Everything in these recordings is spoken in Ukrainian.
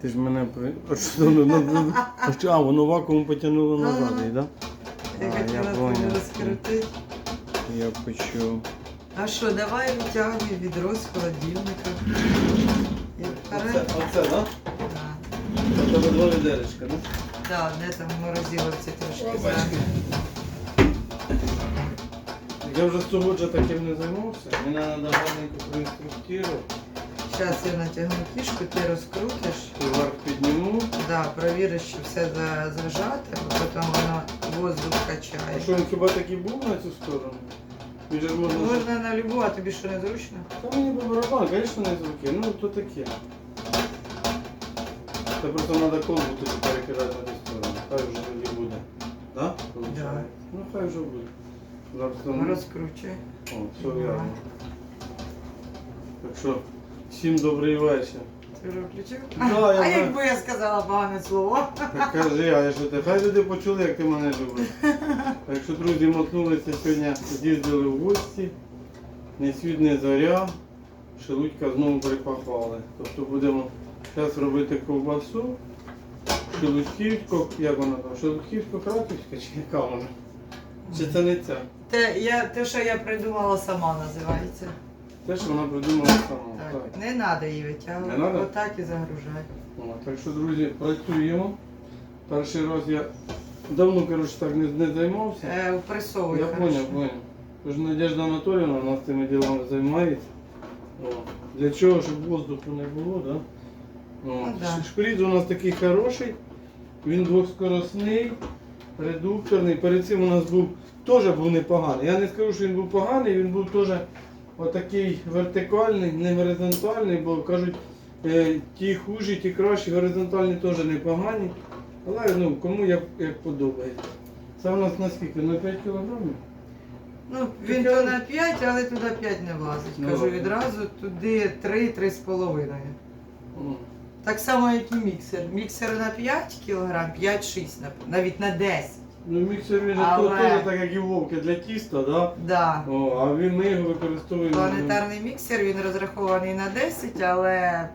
Ти ж мене при. А що, ну, ну, ну, а що, а, воно вакуум потягнуло назад, так? Да? Я А, хотіла тобі розкрити. Я почув. А що, давай витягуй відро з холодильника. Як Оце, каре? оце, так? Да. Да? Це два відеречка, так? Да, де там морозиловці трошки. Опачки. Я вже з того вже таким не займався. Мені треба гарненько проінструктувати. Зараз я натягну кішку, ти розкрутиш. Вверх підніму. Да, провіриш, що все за- зажате, бо потім воно воздух А качає. що він хіба такий був на цю сторону? Він же ж можна. Можна на любу, а тобі що не зручно? Та мені по барабану, звісно, не звуки. Ну, то таке. Це просто треба колбу тоді перекидати на ту сторону. Хай вже тоді буде. Да? Да. Ну, хай вже буде. Зараз там... Розкручуй. О, все вірно. Так що, всім добрий вечір. Ти вже включив? Да, я а вже- якби я сказала погане слово? Так кажи, а я що ти? Хай люди почули, як ти мене любиш. Так що, друзі, мотнулися сьогодні, з'їздили в гості. Не світ, не зоря. Шелудька знову припахали. Тобто будемо зараз робити ковбасу. Шелудьківську, як вона там? Шелудьківсько-краківська чи яка вона? Чи це не ця? Те, я, те, що я придумала сама, називається. Те, що вона придумала сама. Так. Не треба її витягувати. Не надо? Отак і загружай. О, так що, друзі, працюємо. Перший раз я давно, коротше, так не, не займався. Е, упресовуй. Я хорошо. понял, понял. Тож Надежда Анатоліївна нас цими ділами займається. О, Для чого, щоб воздуху не було, да? О, Ну, да. ш- Шприц у нас такий хороший, він двохскоросний, редукторний. Перед цим у нас був теж був непоганий. Я не скажу, що він був поганий, він був теж отакий вертикальний, не горизонтальний, бо кажуть, е, ті хужі, ті кращі, горизонтальні теж непогані. Але ну, кому як, як подобається. Це у нас наскільки? На 5 кілограмів? Ну, він то на 5, але туди 5 не влазить. Ну, Кажу ладно. відразу, туди 3 з половиною. О. Так само, як і міксер. Міксер на 5 кг, 5-6, навіть на 10. Ну, міксер він Але- теж так, як і вовки для тіста, да? Да. О, а він, ми його використовуємо. Планетарний міксер, він розрахований на 10, але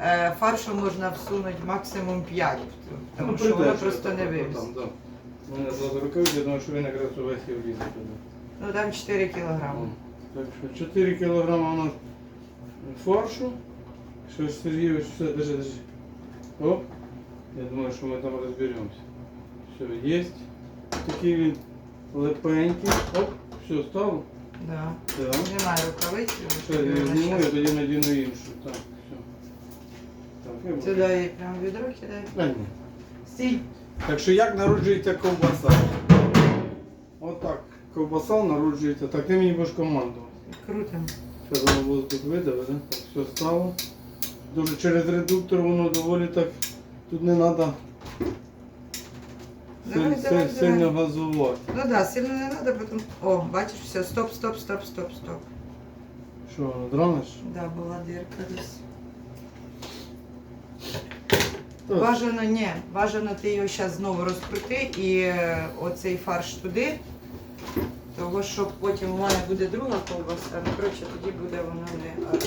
е, фаршу можна всунути максимум 5, тому Ну, що воно просто не так, вивіз. там, да. У мене зразу рукавиці, тому що він якраз увесь і влізе туди. Ну там 4 кілограми. Так що 4 кілограми у нас фаршу. Що ж, Сергійович, все, держи, держи. Оп. Я думаю, що ми там розберемося. Все, є. Такий він лепенький. Оп, все, стало. Да. Так. Немає рукавиці. Все, я зніму, я тоді надіну іншу. Так, все. Так, я буду. Її прямо в відро кидай. А, ні. Стій. Так що як народжується ковбаса? Отак. Ковбаса народжується. Так, ти мені будеш командувати. Крутим. Це воно воздух видаве, да? Так, все стало. Дуже через редуктор воно доволі так. Тут не треба Давай, давай, сильно давай. газувати. Ну да, сильно не треба, потім. О, бачиш, все, стоп, стоп, стоп, стоп, стоп. Що, воно драниш? Да, була дірка десь. Бажано, ні, бажано ти його зараз знову розкрути і е, оцей фарш туди. Того, що потім у мене буде друга ковбаса, ну коротше, тоді буде воно не адо.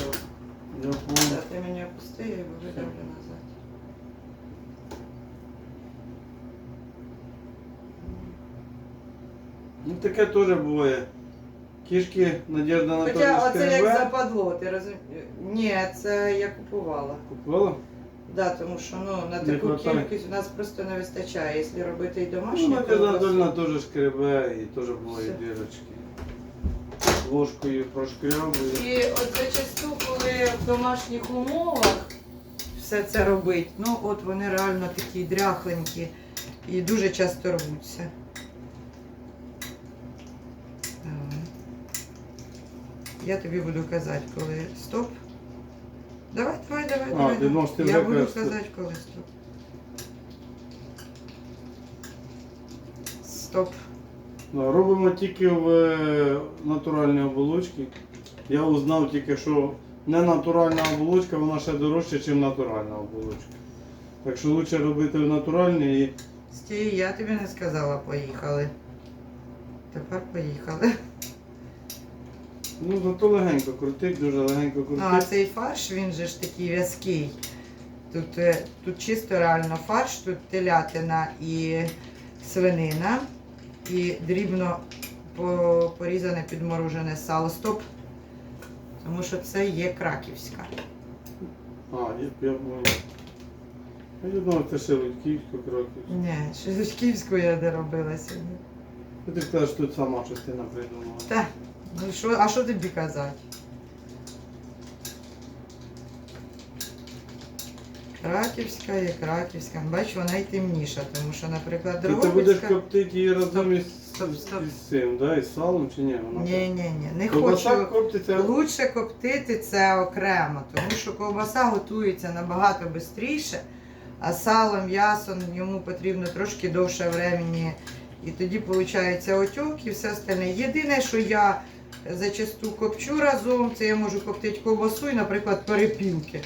Я Да, понял. ти мені опусти, я його видавлю назад. Ну таке теж буває. Кішки Надежда Хоча Анатолійовна оце як западло, ти розумієш? Ні, це я купувала. Купила? Да, тому що ну, на Не таку хватає. кількість у нас просто не вистачає. Якщо робити і Ну, домашню Надежда Анатолійовна теж шкребе і теж буває Все. дірочки. Ложкою прошкрябує. І от зачасту, коли в домашніх умовах все це робить, ну от вони реально такі дряхленькі і дуже часто рвуться. Давай. Я тобі буду казати, коли стоп. Давай, давай, давай, А, давай. ти можеш ти Я буду кажеш, казати, коли стоп. Стоп. Ну, Робимо тільки в е, натуральній оболочці. Я узнав тільки, що не натуральна оболочка, вона ще дорожча, ніж натуральна оболочка. Так що краще робити в натуральній і Стій, я тобі не сказала, поїхали. Тепер поїхали. Ну зато легенько крутить, дуже легенько Ну, а цей фарш, він же ж такий в'язкий. Тут, е, тут чисто реально фарш, тут телятина і свинина, і дрібно порізане підморожене сало. Стоп. Тому що це є краківська. А, я, понял. Я думав, це ще Лутківську, Кроківську. Ні, Шизочківську я не робила сьогодні. Ти кажеш, тут сама частина придумала. Та, ну що, а що тобі казати? Краківська є краківська. Бач, вона й темніша, тому що, наприклад, Ти, ти будеш Дрогобицька... коптити її разом із, стоп, стоп. із цим, да? із салом чи ні? Вона Ні, ні, ні, не Ковбаса хочу. коптиться. Лучше коптити це окремо, тому що ковбаса готується набагато швидше, а сало, м'ясо йому потрібно трошки довше времени. І тоді виходить отек і все остальне. Єдине, що я зачасту копчу разом, це я можу коптити ковбасу і, наприклад, перепілки.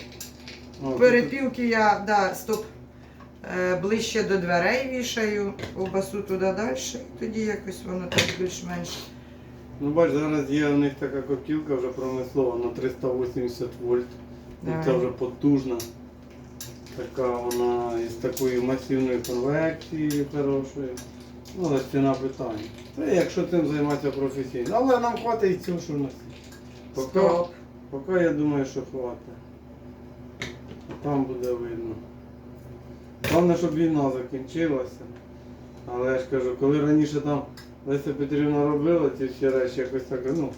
Перепілки я да, стоп, е, ближче до дверей вішаю, ковбасу туди далі, і тоді якось воно так більш-менш. Ну бач, зараз є у них така коптілка вже промислова на 380 вольт. І Це вже потужна. Така вона із такою масивною конвекцією хорошою. Ну, але ціна питання. Це якщо цим займатися професійно. Але нам хватить і цього, що в нас. Поки, Стоп. поки я думаю, що хватить. Там буде видно. Головне, щоб війна закінчилася. Але я ж кажу, коли раніше там Леся Петрівна робила ці всі речі, якось так, ну,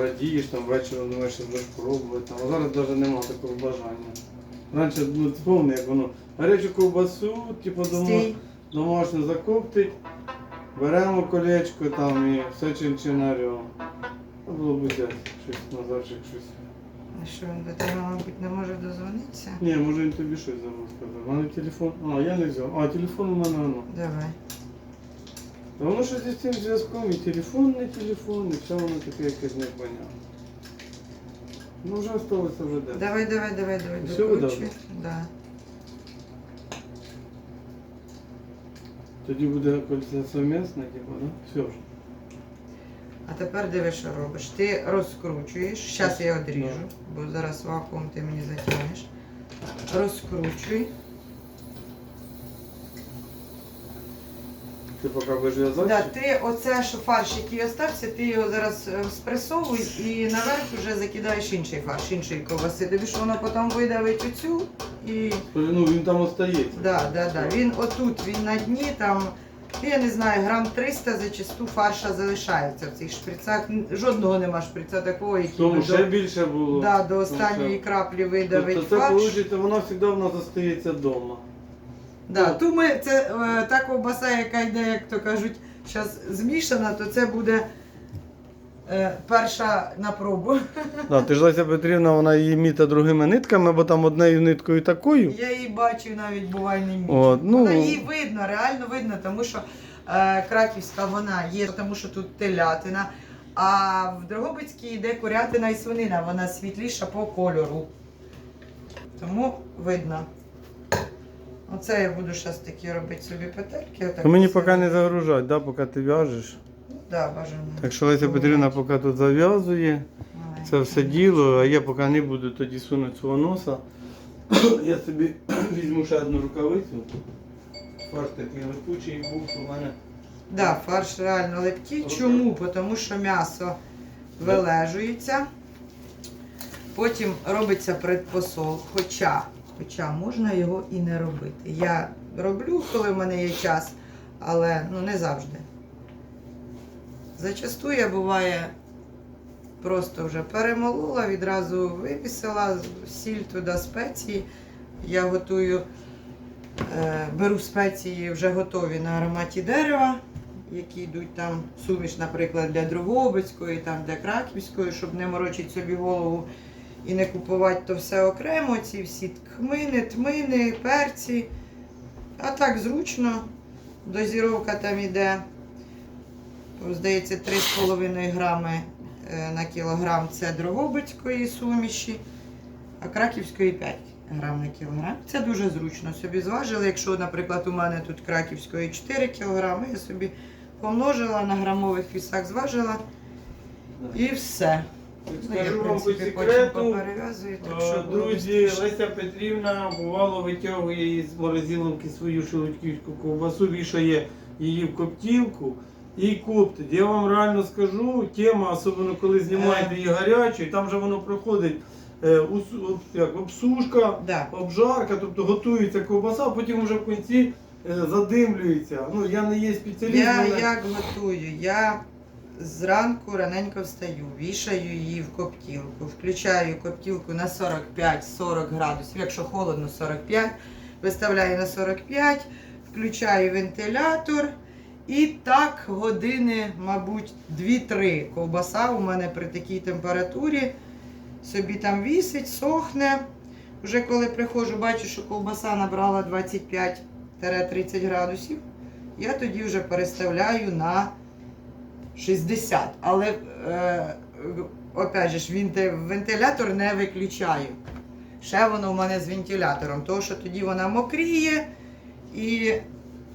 радієш там вечором, думаєш, що будеш пробувати. Там. А зараз навіть немає такого бажання. Раніше, ну, пам'ятаєш, як воно гарячу ковбасу, типу Стій. Домашню закоптить, беремо колечко там і все чинчинарем. Треба було б взяти щось Назарчик щось. А що він до тебе, мабуть, не може дозвонитися? Ні, може він тобі щось забув сказати. У мене телефон. А, я не взяв. А, телефон у мене воно. Давай. Та воно щось із цим зв'язком, і телефон, не телефон, і все воно таке якесь непонятне. Ну вже осталося вже де. Давай, давай, давай, давай. Всё докручуй. Да. Тоді буде кольця да? Все ж. А тепер диви, що робиш. Ти розкручуєш. Зараз я одріжу, бо зараз вакуум ти мені затягнеш. Розкручуй. Ти поки будеш в'язати? Да, ти оце, що фарш, який остався, ти його зараз е, спресовуй і наверх вже закидаєш інший фарш, іншої ковбаси. Тобі що воно потім видавить оцю і. Ну він там остається. Да, да, да. Він отут, він на дні, там, ну, я не знаю, грам 300 зачасту фарша залишається в цих шприцах. Н- Жодного нема шприца такого, який Тому би ще до, більше було. да, до останньої краплі що- видавить Тобто це фарш. виходить, воно завжди в нас остається вдома. Да, ту ми, це е, та ковбаса, яка йде, як то кажуть, зараз змішана, то це буде е, перша на пробу. Да, ти ж Леся Петрівна, вона її міта другими нитками, бо там однією ниткою такою. Я її бачу навіть буває не. От, ну, Вона її видно, реально видно, тому що е, краківська вона є, тому що тут телятина. А в Дрогобицькій йде курятина і свинина, вона світліша по кольору. Тому видно. Оце я буду зараз такі робити собі петельки. Отак мені поки не загружать, да, поки ти в'яжеш. Ну, Да, бажано. Так що Леся Петрівна поки тут зав'язує. Маленько. Це все діло, а я поки не буду тоді сунути свого носа. Я собі візьму ще одну рукавицю. Фарш такий липучий був, що в мене. Да, фарш реально липкий. Чому? Тому що м'ясо вилежується, потім робиться предпосол. Хоча, хоча можна його і не робити. Я роблю, коли в мене є час, але ну, не завжди. Зачасту я буває просто вже перемолола, відразу вивісила сіль туди спеції. Я готую, е, беру спеції вже готові на ароматі дерева, які йдуть там суміш, наприклад, для Дрогобицької, там для Краківської, щоб не морочити собі голову і не купувати то все окремо, ці всі тхмини, тмини, перці. А так зручно. Дозіровка там іде, здається, 3,5 грами е, на кілограм це Дрогобицької суміші, а Краківської 5 грам на кілограм. Це дуже зручно. Собі зважили. Якщо, наприклад, у мене тут Краківської 4 кілограми, я собі помножила на грамових вісах, зважила і все. Ну, Скажу вам по секрету, що Е, Друзі. Леся Петрівна бувало витягує із морозиловки свою шелудьківську ковбасу, вішає її в коптілку і коптить. Я вам реально скажу, тема, особливо коли знімаєте її гарячою, там же воно проходить е, ус- об- як, обсушка, Да. обжарка, тобто готується ковбаса, а потім вже в кінці е, задимлюється. Ну, я не є спеціаліст. Я мене- як готую? Я зранку раненько встаю, вішаю її в коптілку, включаю коптілку на 45-40 градусів, якщо холодно 45, виставляю на 45, включаю вентилятор. І так години, мабуть, 2-3 ковбаса у мене при такій температурі собі там вісить, сохне. Вже коли приходжу, бачу, що ковбаса набрала 25-30 градусів. Я тоді вже переставляю на 60. Але, е, опять же, вентилятор не виключаю. Ще воно в мене з вентилятором, тому що тоді вона мокріє і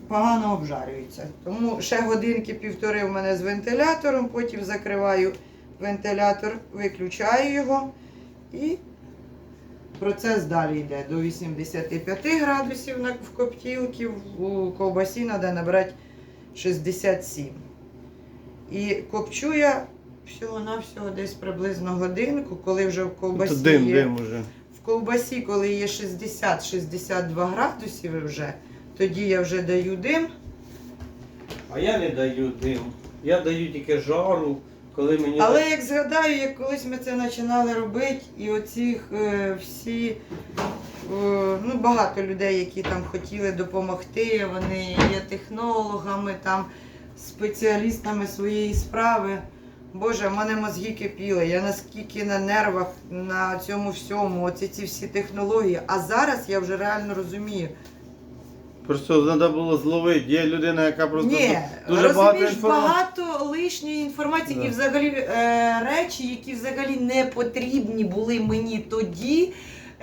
погано обжарюється. Тому ще годинки півтори в мене з вентилятором, потім закриваю вентилятор, виключаю його і процес далі йде до 85 градусів в коптілці, у ковбасі треба набрати 67. І копчу я всього-навсього десь приблизно годинку, коли вже в ковбасі То дим, є, дим уже. в ковбасі, коли є 60-62 градусів вже, тоді я вже даю дим. А я не даю дим. Я даю тільки жару, коли мені. Але як згадаю, як колись ми це починали робити, і оці е, всі е, ну, багато людей, які там хотіли допомогти, вони є технологами, там, спеціалістами своєї справи. Боже, в мене мозги кипіли. Я наскільки на нервах на цьому всьому, оці ці всі технології. А зараз я вже реально розумію. Просто треба було зловити. Є людина, яка просто Ні, дуже багато розумієш, інформації. багато лишньої інформації, Да. взагалі е, речі, які взагалі не потрібні були мені тоді.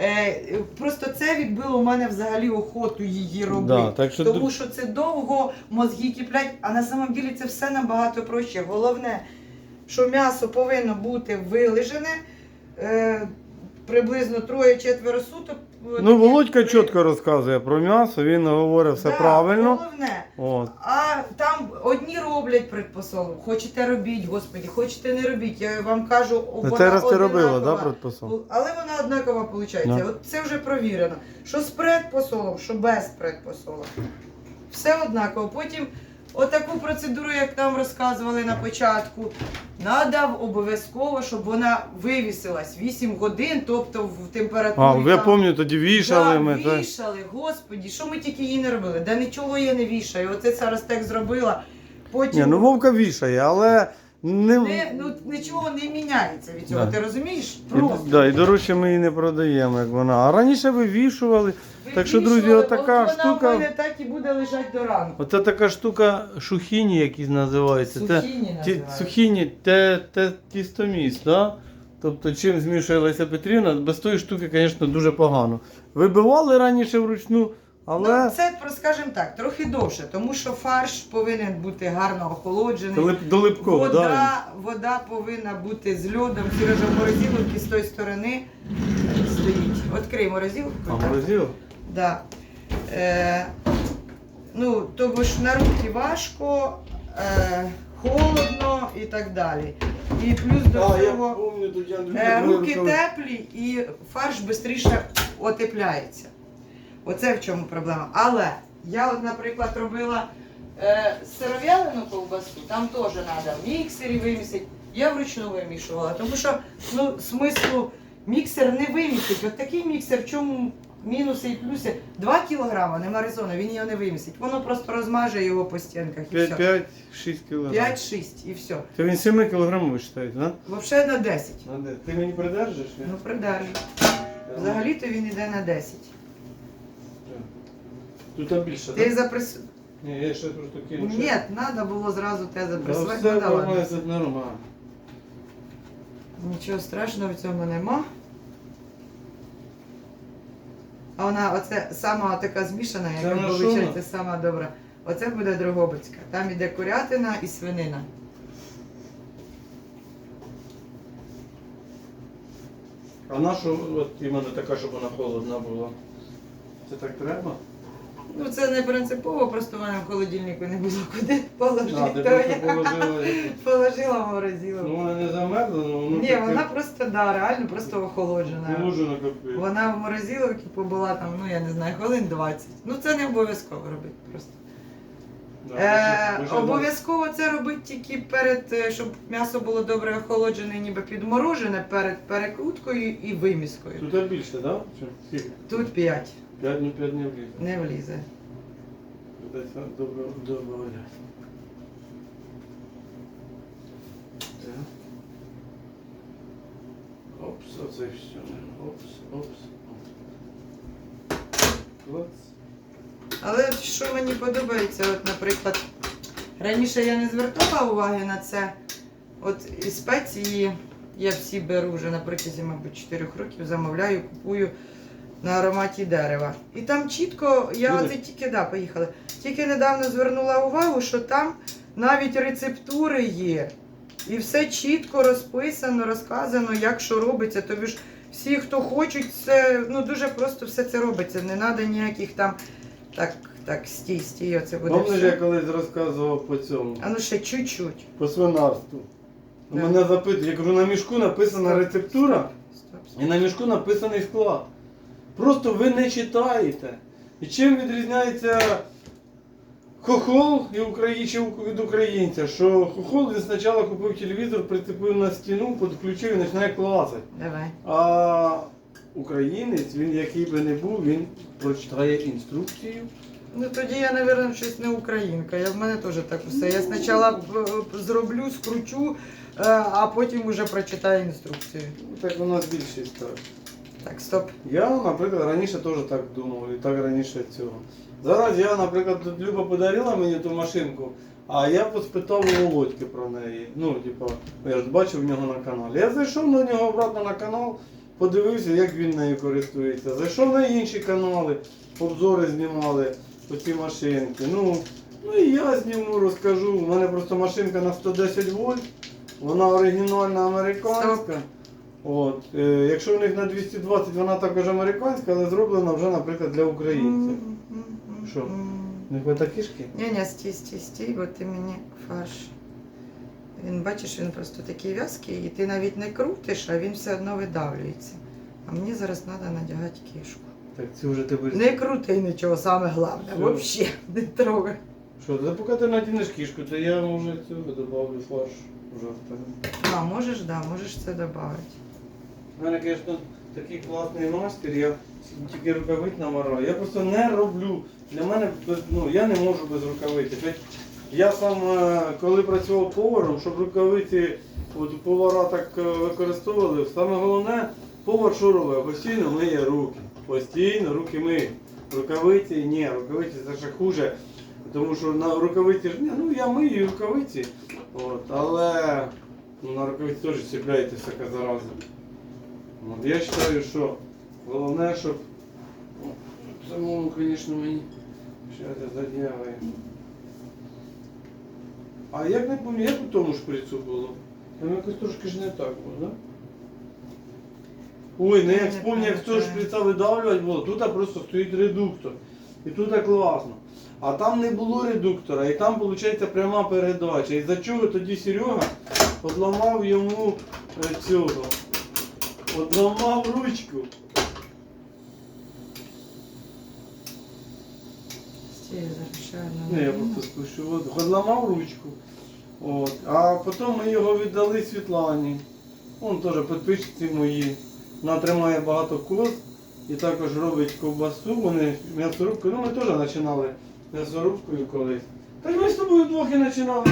Е, просто це відбило в мене взагалі охоту її робити. Да, так що Тому що це довго мозги киплять, а на самом ділі це все набагато проще. Головне, що м'ясо повинно бути вилежене е, приблизно троє-четверо суток. Ну, Володька чітко розказує про м'ясо, він говорить все Да, правильно. Головне. От. А там одні роблять предпосолу. Хочете робіть, господі, хочете не робіть. Я вам кажу, Ну, вона Це раз ти робила, одинакова. да, предпосол? Але вона однакова виходить. Да. От це вже провірено. Що з предпосолом, що без предпосолу. Все однаково. Потім отаку процедуру, як нам розказували на початку, надав обов'язково, щоб вона вивісилась 8 годин, тобто в температурі. А, я там- пам'ятаю, тоді вішали Да, ми. та- вішали, господі, що ми тільки її не робили? Да нічого я не вішаю. Оце зараз так зробила. Потім Ні, ну Вовка вішає, але не. не, ну, нічого не міняється від цього. Да. Ти розумієш? І, да, і дорожче ми її не продаємо, як вона. А раніше вивішували. Так що, друзі, отака от штука- Вона так і буде лежати до ранку. Оце така штука шухіні, якісь називаються. Сухіні ті, називають. сухіні те, те тістоміс, да? Тобто чим змішує Леся Петрівна, без тої штуки, звісно, дуже погано. Вибивали раніше вручну, але Ну, це, про- скажімо так, трохи довше, тому що фарш повинен бути гарно охолоджений. лип- до липкого, вода, да? вода повинна бути з льодом. Сережа в морозиловці з тої сторони стоїть. Відкрий морозилку. А, морозило? Да. Е, ну, тому ж на руки важко, е, холодно і так далі. І плюс до цього пам'ятаю, е, руки теплі і фарш швидше отепляється. Оце в чому проблема. Але я, от, наприклад, робила е, сиров'ялену ковбасу, там теж треба в міксері вимісити. Я вручну вимішувала, тому що ну, смислу міксер не вимісить. От такий міксер, в чому мінуси і плюси? 2 кілограма, нема резону, він його не вимісить. Воно просто розмаже його по стінках і все. 5-6 кілограмів. 5-6 і все. Це він 7 кілограмів вважаєте, да? Взагалі на 10. А де? Ти мені придержиш? ні? Ну, придержу. Взагалі-то він йде на 10. Тут там більше, Ти так? запрес... Ні, я ще просто кину. Ні, треба було зразу те Да, запресувати. все Ну, да ладно. нормально, нормально. Нічого страшного в цьому нема. А вона оце сама така змішана, Це яка вона виходить шумна? сама добра. Оце буде Дрогобицька. Там іде курятина і свинина. А нашу от іменно така, щоб вона холодна була. Це так треба? Ну це не принципово, просто в мене в холодильнику не було куди положити. А, то я положила. положила в морозиловку. Ну вона не замерзла, ну воно Ні, вона просто да, реально просто охолоджена. положена капець. Вона в морозиловці побула там, ну я не знаю, хвилин 20. Ну це не обов'язково робити просто. Да, Е, обов'язково це робити тільки перед, е, щоб м'ясо було добре охолоджене, ніби підморожене перед перекруткою і виміскою. Тут більше, так? Да? Тут 5 П'ять, ну п'ять не влізе. не влізе. Десь добре, добре. Опс, оце все. Опс, опс, опс. Клац. Але от що мені подобається, от, наприклад, раніше я не звертала уваги на це. От і спеції я всі беру вже на протязі, мабуть, 4 років, замовляю, купую на ароматі дерева. І там чітко, я Люди. тільки да, поїхали. Тільки недавно звернула увагу, що там навіть рецептури є. І все чітко розписано, розказано, як що робиться. Тобі ж всі, хто хочуть, це ну дуже просто все це робиться. Не треба ніяких там. Так, так, стій, стій, оце буде. Помниш, я колись розказував по цьому, А ну ще чуть-чуть. по свинарству. Да. Мене запитують, я кажу, на мішку написана Стоп. рецептура Стоп, стоп. і на мішку написаний склад. Просто ви не читаєте. І чим відрізняється хохол і Украї... чи від українця? Що хохол він спочатку купив телевізор, прицепив на стіну, підключив і починає клацати. Давай. А українець, він який би не був, він прочитає інструкцію. Ну тоді я, мабуть, щось не українка. Я в мене теж так усе. Я спочатку е, зроблю, скручу, е, а потім уже прочитаю інструкцію. Ну, Так у нас більшість так. Так, стоп. Я, наприклад, раніше теж так думав, і так раніше цього. Зараз я, наприклад, тут Люба подарила мені ту машинку, а я поспитав у Володьки про неї. Ну, типу, я ж бачив в нього на каналі. Я зайшов на нього обратно на канал, подивився, як він нею користується. Зайшов на інші канали, обзори знімали по ці машинки. Ну, ну і я зніму, розкажу. У мене просто машинка на 110 вольт, вона оригінальна американська. От, е, якщо в них на 220 вона також американська, але зроблена вже, наприклад, для українців. Що? Не хвата кішки? Ні, ні, стій, стій, стій, бо ти мені фарш. Він бачиш, він просто такий в'язкий, і ти навіть не крутиш, а він все одно видавлюється. А мені зараз треба надягати кішку. Так це вже тебе. Не крути нічого, саме головне. Всё. Взагалі, не трогай. Що, та поки ти надінеш кішку, то я може цього добавлю фарш вперед. А, можеш, да, можеш це додати. У мене, звісно, такий класний мастер, я тільки рукавиць намараю. Я просто не роблю. Для мене ну, я не можу без рукавиці. Я сам, е, коли працював поваром, щоб рукавиці от, повара так е, використовували, саме головне, повар що робить? Постійно миє руки. Постійно руки миє. Рукавиці ні, рукавиці це ще хуже. Тому що на рукавиці ж ну я мию рукавиці, от, але на рукавиці теж чіпляється всяка зараза. От, я вважаю, що головне, щоб ну, самому, звісно, мені це задягає. А як не пам'ятаю, як у тому шприцу було? Там якось трошки ж не так було, так? Да? Ой, не як не вспомню, як з того пам'ятаю. шприца видавлювати було, тут просто стоїть редуктор. І тут класно. А там не було редуктора, і там, виходить, пряма передача. І за чого тоді Серега одламав йому е, цього. Одламав ручку. Стій, Ну, я просто спущу воду. Одламав ручку. От. А потім ми його віддали Світлані. Он теж підписчиці мої. Вона тримає багато коз і також робить ковбасу. Вони м'ясорубку. Ну ми теж починали м'ясорубкою колись. Та ми з тобою вдвох і починали.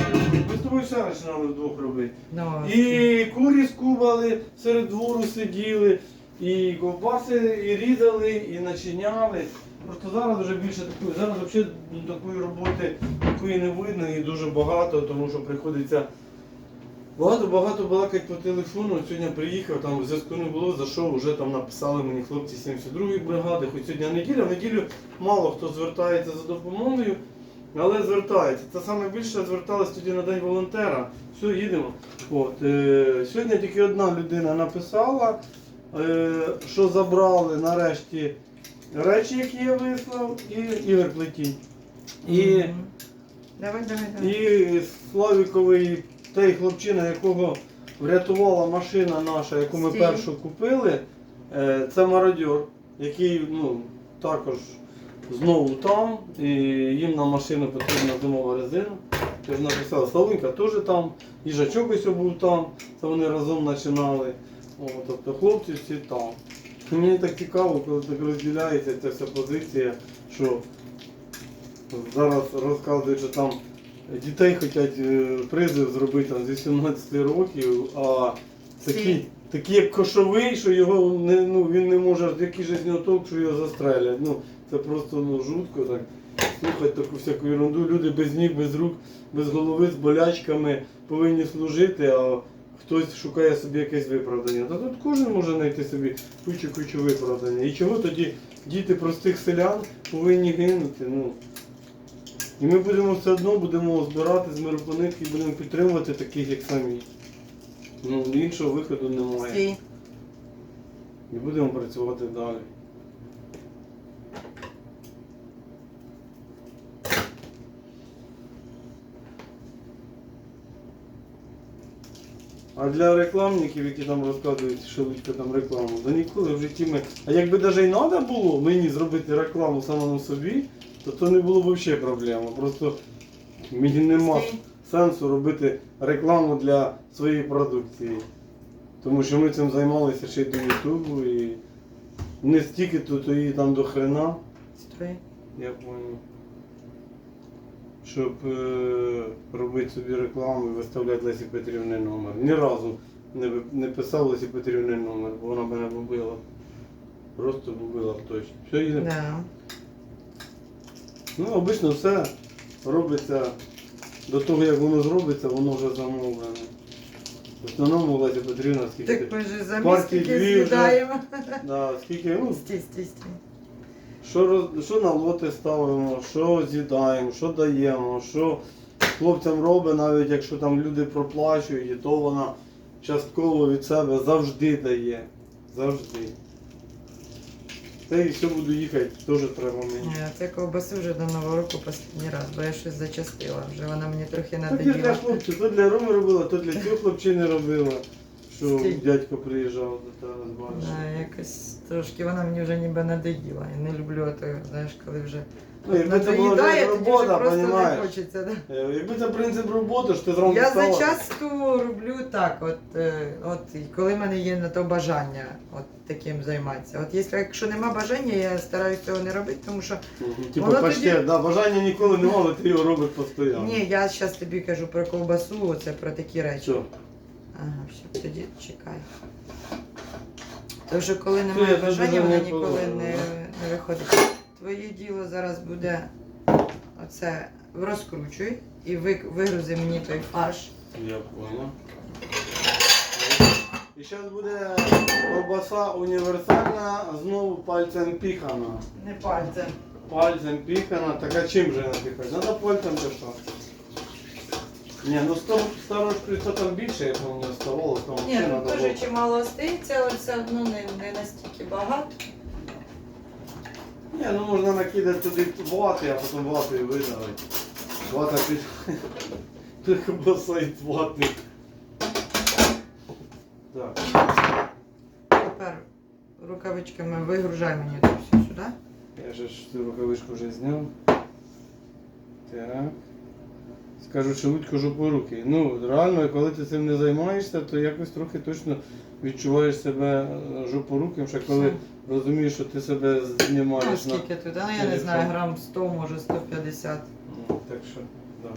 Ми з тобою все починали вдвох робити. Ну, І курі скубали, серед двору сиділи, і ковбаси і різали, і начиняли. Просто зараз вже більше такої, зараз взагалі такої роботи такої не видно і дуже багато, тому що приходиться багато-багато балакати по телефону. От Сьогодні приїхав, там зв'язку не було, зайшов, вже там написали мені хлопці 72-ї бригади, хоч сьогодні неділя, в неділю мало хто звертається за допомогою. Але звертається. Це саме більше зверталось тоді на день волонтера. Все, їдемо. От, е, сьогодні тільки одна людина написала, е, що забрали нарешті речі, які я вислав, і Ігор Плетінь. І. Давай, давай, давай. і Славіковий той хлопчина, якого врятувала машина наша, яку ми Стій. першу купили, е, це мародьор, який ну, також знову там, і їм на машину потрібна зимова резина. Я ж написав, Славинка теж там, їжачок ось був там, це вони разом починали. О, тобто хлопці всі там. І Мені так цікаво, коли так розділяється ця вся позиція, що зараз розказують, що там дітей хочуть е, призив зробити там, з 18 років, а такі, Всі. такі як кошовий, що його не, ну, він не може, який же з нього толк, що його застрелять. Ну, це просто ну, жутко так. Слухати таку всяку ерунду. Люди без ніг, без рук, без голови, з болячками повинні служити, а хтось шукає собі якесь виправдання. Та тут кожен може знайти собі кучу-кучу виправдання. І чого тоді діти простих селян повинні гинути? Ну, і ми будемо все одно будемо збирати з миропонитки і будемо підтримувати таких, як самі. Ну, іншого виходу немає. І будемо працювати далі. А для рекламників, які там розказують, що Луцька там рекламу, да ніколи в житті ми. А якби навіть і треба було мені зробити рекламу самому собі, то це не було б взагалі проблема. Просто мені нема сенсу робити рекламу для своєї продукції. Тому що ми цим займалися ще й до Ютубу і не стільки тут її там до хрена, я понял. Щоб е, робити собі рекламу і виставляти Лесі Петрівни номер. Ні разу не, писав Лесі Петрівни номер, бо вона мене побила. Просто побила точно. Все їде. Да. Ну, обично все робиться до того, як воно зробиться, воно вже замовлене. В основному Леся Петрівна скільки. Так ми ж за дві вже. з'їдаємо. Да, скільки, ну, Стій, стій, стій. Що, роз, що на лоти ставимо, що з'їдаємо, що даємо, що хлопцям робить, навіть якщо там люди проплачують, і то вона частково від себе завжди дає. Завжди. Та і все буду їхати, теж треба мені. Е, Це ковбасу вже до Нового року останній раз, бо я щось зачастила. Вже вона мені трохи Так я для хлопців, то для Роми робила, то для цього хлопчини робила, що Стій. дядько приїжджав до тебе з баришем. Трошки вона мені вже ніби надоїла. Я не люблю то, знаєш, коли вже Ну, якби це була надоїдає, тоді вже робота, просто не розумієш? хочеться. Да? Е, Якби це принцип роботи, що ти зранку Я встала, зачасту роблю так, от, е, от і коли в мене є на то бажання от таким займатися. От якщо, якщо нема бажання, я стараюся цього не робити, тому що Мгм, Типу Воно паштет, тоді- да, бажання ніколи не але ти його робиш постійно. ні, я зараз тобі кажу про ковбасу, оце про такі речі. Що? Ага, все, тоді чекай. Тому що коли немає бажання, не воно ніколи не, не виходить. Твоє діло зараз буде оце розкручуй і вигрузи мені той фарш. Я понял. І зараз буде ковбаса універсальна, знову пальцем піхана. Не пальцем. Пальцем піхана, так а чим же напіхати? Надо пальцем чи що? Ні, ну старого шприца там більше, я помню, оставалось, там Ні, ще ну дуже було. чимало остається, але все одно не, не настільки багато. Ні, ну можна накидати туди вати, а потім ватою видавити. Вата під... Тут і ватник. Так. Тепер рукавичками вигружай мені це все сюди. Я же ж цю рукавичку вже зняв. Так. Скажу, що Лудько жопу руки. Ну, реально, коли ти цим не займаєшся, то якось трохи точно відчуваєш себе е, жопоруким, ще коли розумієш, що ти себе Ну, знімаєш на. скільки тут? Ну, я не знаю, грам 100, може 150. Ну, Так що, да.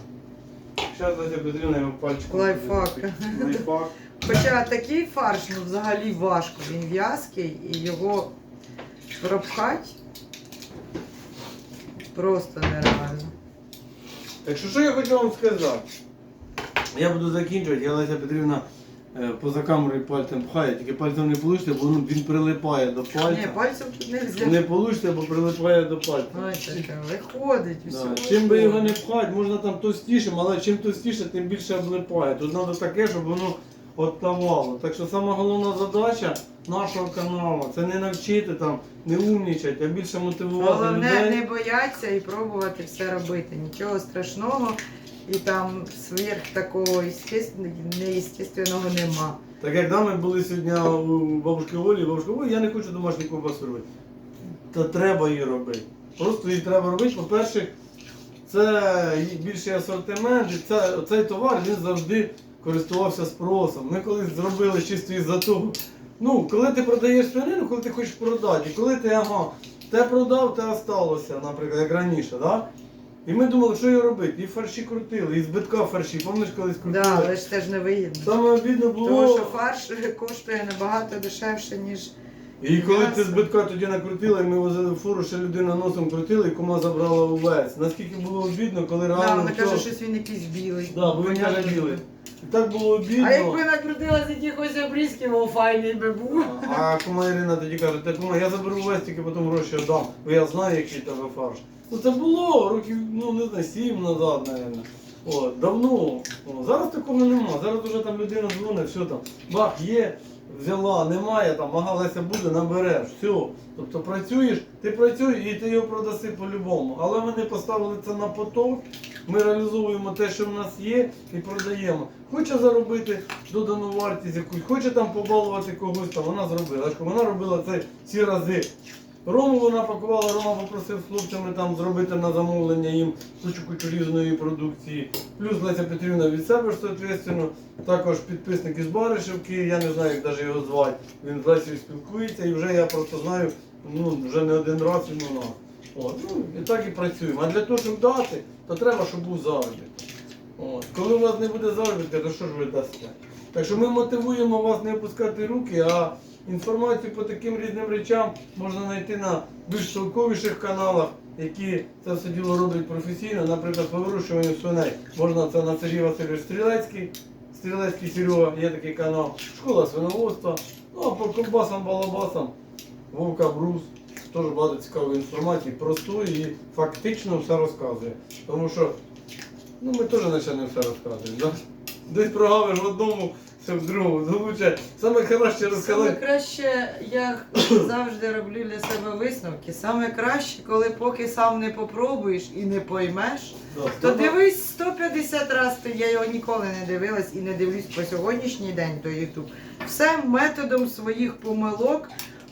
Зараз Леся Петрівна його пальчиком. Лайфхак. Лайфхак. Хоча такий фарш ну, взагалі важко. Він в'язкий і його пропхати просто нереально. Так що, що я хочу вам сказати? Я буду закінчувати, я Леся Петрівна е, поза камерою пальцем пхає, тільки пальцем не получите, бо ну, він прилипає до пальця. Ні, пальцем тут не взяти. Не вийде, бо прилипає до пальця. Ой, таке, виходить, Да. все. Чим би його не пхати, можна там товстішим, але чим товстіше, тим більше облипає. Тут треба таке, щоб воно оттавало. Так що сама головна задача нашого каналу це не навчити там, не умнічати, а більше мотивувати Головне людей. не боятися і пробувати все робити. Нічого страшного і там сверх такого неестественного нема. Так як да, ми були сьогодні у бабушки Олі, бабушка Олі, я не хочу домашню ковбасу робити. Та треба її робити. Просто її треба робити. По-перше, це більший асортимент, і це, цей товар він завжди користувався спросом. Ми колись зробили чисто із-за того. Ну, коли ти продаєш свинину, коли ти хочеш продати, і коли ти ага, те продав, те осталося, наприклад, як раніше, да? І ми думали, що її робити. І фарші крутили, і збитка фарші, пам'ятаєш, колись крутили. Да, але ж це ж не вигідно. Саме обідно було. Тому що фарш коштує набагато дешевше, ніж І коли ти збитка тоді накрутила, і ми возили в фуру, ще людина носом крутила, і кума забрала увесь. Наскільки було обідно, коли да, реально. вона хто- каже, щось він якийсь білий. Да, бо він каже білий. І так було обідно. А якби накрутила з якихось обрізків, о, файний би був. А кума Ірина тоді каже, так кума, я заберу увесь, тільки потім гроші віддам, бо я знаю, який тебе фарш. Ну це було років, ну не знаю, сім назад, мабуть. От, давно. О, зараз такого нема. Зараз вже там людина дзвонить, все там, бах, є, взяла, немає, там, ага, Леся буде, набереш, все. Тобто працюєш, ти працюєш і ти його продаси по-любому. Але не поставили це на поток. Ми реалізовуємо те, що в нас є, і продаємо. Хоче заробити додану вартість якусь, хоче там побалувати когось, там вона зробила. Вона робила це ці рази. Рому вона пакувала, Рома попросив хлопцями там зробити на замовлення їм кучу кучу різної продукції. Плюс Леся Петрівна від себе ж соответственно, також підписник із Баришевки, я не знаю, як навіть його звати. Він з Лесею спілкується і вже я просто знаю, ну вже не один раз він у нас. От, і так і працюємо. А для того, щоб дати, то треба, щоб був заробіток. Коли у вас не буде заробітка, то що ж ви дасте? Так що ми мотивуємо вас не опускати руки, а інформацію по таким різним речам можна знайти на більш толковіших каналах, які це все діло роблять професійно. Наприклад, по вирощуванню свиней. Можна це на Сергій Васильович Стрілецький, Стрілецький Серега, є такий канал, школа свиноводства. Ну а по ковбасам, балабасам, Вовка Брус. Теж багато цікавої інформації, простої і фактично все розказує. Тому що ну, ми теж наче не все розказуємо. Да? Десь прогавиш в одному, все в другому. Залучає. Саме краще Саме розказати. краще, я завжди роблю для себе висновки. Саме краще, коли поки сам не попробуєш і не поймеш, Да, то саме- дивись 150 разів, то я його ніколи не дивилась і не дивлюсь по сьогоднішній день до YouTube. Все методом своїх помилок,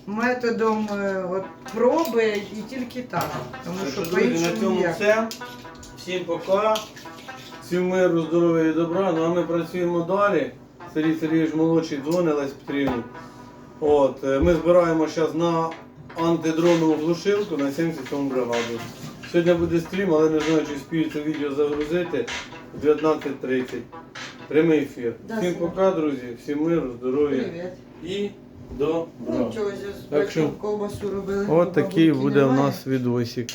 методом е, от, проби і тільки так. Тому що що, друзі, на по-іншому цьому ніяк. все. Всім пока. Всім миру, здоров'я і добра. Ну а ми працюємо далі. Сергій Сергійович молодший дзвонить Лесь Петрівні. От, е, ми збираємо зараз на антидронову глушилку на 77 бригаду. Сьогодні буде стрім, але не знаю, чи спію це відео загрузити в 19.30. Прямий ефір. Да, Всім Сергій. пока, друзі, всім миру, здоров'я Привіт. і добра. Нічого, з Так що, ковбасу робили. От такий буде у нас відосик.